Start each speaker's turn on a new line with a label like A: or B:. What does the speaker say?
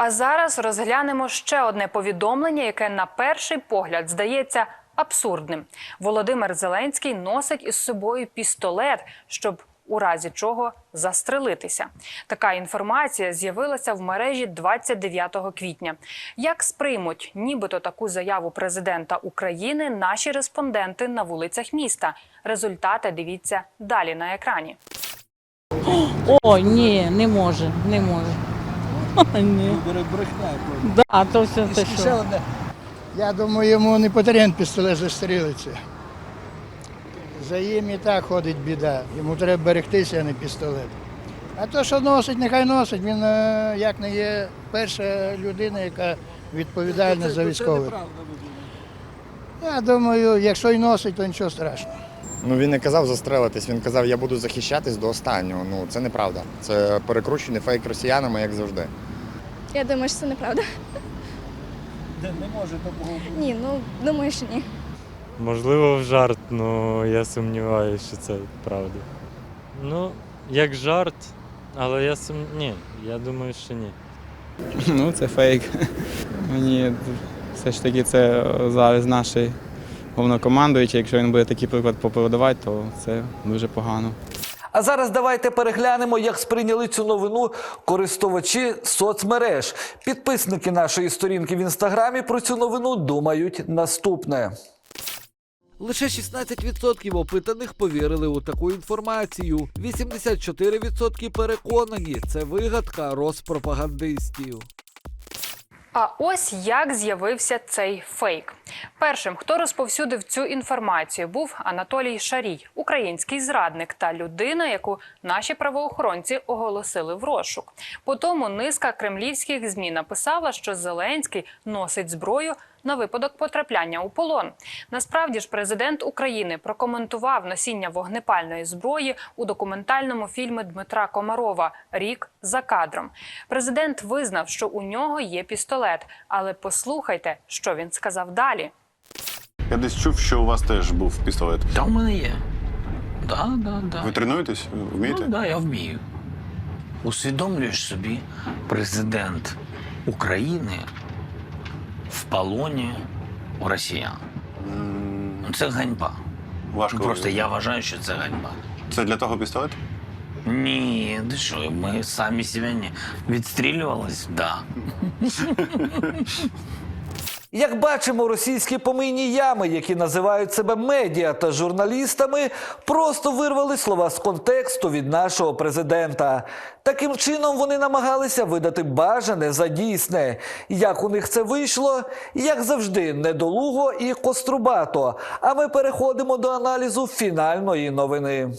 A: А зараз розглянемо ще одне повідомлення, яке на перший погляд здається абсурдним. Володимир Зеленський носить із собою пістолет, щоб у разі чого застрелитися. Така інформація з'явилася в мережі 29 квітня. Як сприймуть нібито таку заяву президента України наші респонденти на вулицях міста? Результати дивіться далі на екрані.
B: О, ні, не може, не може. Ні. Да, то все те,
C: Ще
B: що.
C: одне. Я думаю, йому не потрібен пістолет застрілиться. За їм і так ходить біда. Йому треба берегтися, а не пістолет. А то, що носить, нехай носить. Він е, як не є перша людина, яка відповідальна за військових. Я думаю, якщо й носить, то нічого страшного.
D: Ну він не казав застрелитись, він казав, я буду захищатись до останнього. Ну це неправда. Це перекручений фейк росіянами, як завжди.
E: Я думаю, що це неправда.
C: Не може такого
E: Ні, ну думаю, що ні.
F: Можливо, в жарт, але я сумніваюся, що це правда. Ну, як жарт, але я сум... Ні, я думаю, що ні.
G: Ну, це фейк. Мені все ж таки це зараз наш головнокомандуючий. Якщо він буде такий приклад попередавати, то це дуже погано.
H: А зараз давайте переглянемо, як сприйняли цю новину користувачі соцмереж. Підписники нашої сторінки в інстаграмі про цю новину думають наступне. Лише 16% опитаних повірили у таку інформацію. 84% переконані, це вигадка розпропагандистів.
A: А ось як з'явився цей фейк. Першим, хто розповсюдив цю інформацію, був Анатолій Шарій, український зрадник та людина, яку наші правоохоронці оголосили в розшук. Потому низка кремлівських змі написала, що Зеленський носить зброю на випадок потрапляння у полон. Насправді ж президент України прокоментував носіння вогнепальної зброї у документальному фільмі Дмитра Комарова Рік за кадром. Президент визнав, що у нього є пістолет, але послухайте, що він сказав далі.
I: Я десь чув, що у вас теж був пістолет.
J: Та в мене є. Да, да, да.
I: Ви тренуєтесь? Вмієте?
J: Ну, да, я вмію. Усвідомлюєш собі, президент України в полоні у росіян. Ну, Це ганьба.
I: Важко.
J: Ну, Просто я вважаю, що це ганьба.
I: Це для того пістолет?
J: Ні, ти що, ми самі себе не відстрілювались? Да.
H: Як бачимо, російські помийні ями, які називають себе медіа та журналістами, просто вирвали слова з контексту від нашого президента. Таким чином вони намагалися видати бажане за дійсне. Як у них це вийшло? Як завжди, недолуго і кострубато. А ми переходимо до аналізу фінальної новини.